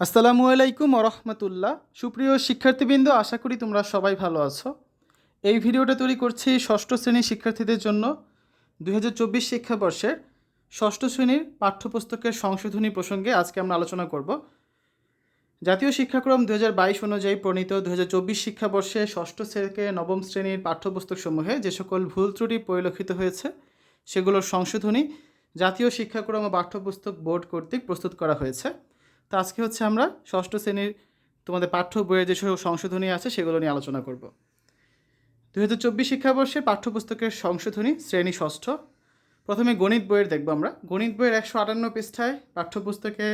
আসসালামু আলাইকুম রহমতুল্লাহ। সুপ্রিয় শিক্ষার্থীবৃন্দ, আশা করি তোমরা সবাই ভালো আছো। এই ভিডিওটা তৈরি করছি ষষ্ঠ শ্রেণির শিক্ষার্থীদের জন্য। দুই হাজার চব্বিশ শিক্ষাবর্ষের ষষ্ঠ শ্রেণির পাঠ্যপুস্তকের সংশোধনী প্রসঙ্গে আজকে আমরা আলোচনা করব। জাতীয় শিক্ষাক্রম দু হাজার বাইশ অনুযায়ী প্রণীত দু হাজার চব্বিশ শিক্ষাবর্ষে ষষ্ঠ থেকে নবম শ্রেণির পাঠ্যপুস্তকসমূহে যে সকল ভুল ত্রুটি পরিলক্ষিত হয়েছে, সেগুলোর সংশোধনী জাতীয় শিক্ষাক্রম ও পাঠ্যপুস্তক বোর্ড কর্তৃক প্রস্তুত করা হয়েছে। তো আজকে হচ্ছে আমরা ষষ্ঠ শ্রেণির তোমাদের পাঠ্য বইয়ের যেসব সংশোধনী আছে সেগুলো নিয়ে আলোচনা করব। দু হাজার চব্বিশ শিক্ষাবর্ষে পাঠ্যপুস্তকের সংশোধনী শ্রেণি ষষ্ঠ। প্রথমে গণিত বইয়ের দেখব আমরা। গণিত বইয়ের একশো আটান্ন পৃষ্ঠায় পাঠ্যপুস্তকে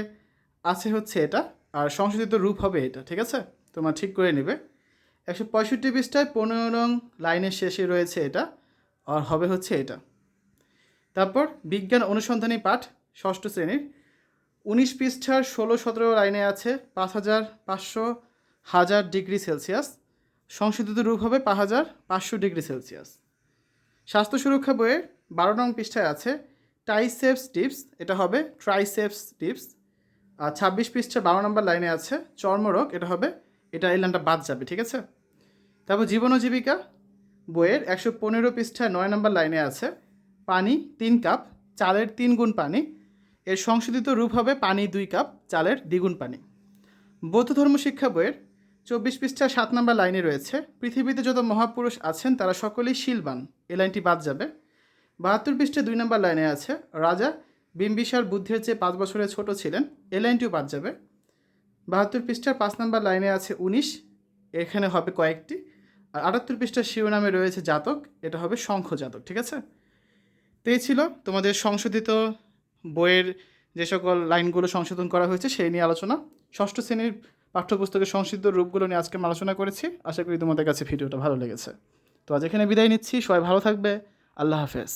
আছে হচ্ছে এটা, আর সংশোধিত রূপ হবে এটা, ঠিক আছে? তোমরা ঠিক করে নেবে। একশো পঁয়ষট্টি পৃষ্ঠায় পনেরো নং লাইনের শেষে রয়েছে এটা, আর হবে হচ্ছে এটা। তারপর বিজ্ঞান অনুসন্ধানী পাঠ ষষ্ঠ শ্রেণির। উনিশ পৃষ্ঠার ষোলো সতেরো লাইনে আছে পাঁচ হাজার পাঁচশো হাজার ডিগ্রি সেলসিয়াস। সংশোধিত রূপ হবে পাঁচ হাজার পাঁচশো ডিগ্রি সেলসিয়াস। স্বাস্থ্য সুরক্ষা বইয়ের বারো নং পৃষ্ঠায় আছে টাইসেপস টিপস, এটা হবে ট্রাইসেপস টিপস। আর ছাব্বিশ পৃষ্ঠা বারো নম্বর লাইনে আছে চর্মরোগ, এটা হবে, এটা এই লাইনটা বাদ যাবে, ঠিক আছে? তারপর জীবন ও জীবিকা বইয়ের একশো পনেরো পৃষ্ঠায় নয় নম্বর লাইনে আছে পানি, তিন কাপ, চালের তিন গুণ পানি। এর সংশোধিত রূপ হবে পানি দুই কাপ, চালের দ্বিগুণ পানি। বৌদ্ধ ধর্ম শিক্ষা বইয়ের চব্বিশ পৃষ্ঠা সাত নম্বর লাইনে রয়েছে, পৃথিবীতে যত মহাপুরুষ আছেন তারা সকলেই শিলবান। এই লাইনটি বাদ যাবে। বাহাত্তর পৃষ্ঠে দুই নম্বর লাইনে আছে, রাজা বিম্বিসার বুদ্ধির চেয়ে পাঁচ বছরের ছোট ছিলেন। এই লাইনটিও বাদ যাবে। বাহাত্তর পৃষ্ঠার পাঁচ নম্বর লাইনে আছে উনিশ, এখানে হবে কয়েকটি। আর আটাত্তর পৃষ্ঠার শিরোনামে রয়েছে জাতক, এটা হবে শঙ্খ জাতক ঠিক আছে? তো এই ছিল তোমাদের সংশোধিত বইয়ের যে সকল লাইনগুলো সংশোধন করা হয়েছে সেই নিয়ে আলোচনা। ষষ্ঠ শ্রেণির পাঠ্যপুস্তকের সংসিদ্ধ রূপগুলো নিয়ে আজকে আমি আলোচনা করেছি। আশা করি তোমাদের কাছে ভিডিওটা ভালো লেগেছে। তো আজ এখানে বিদায় নিচ্ছি। সবাই ভালো থাকবে। আল্লাহ হাফেজ।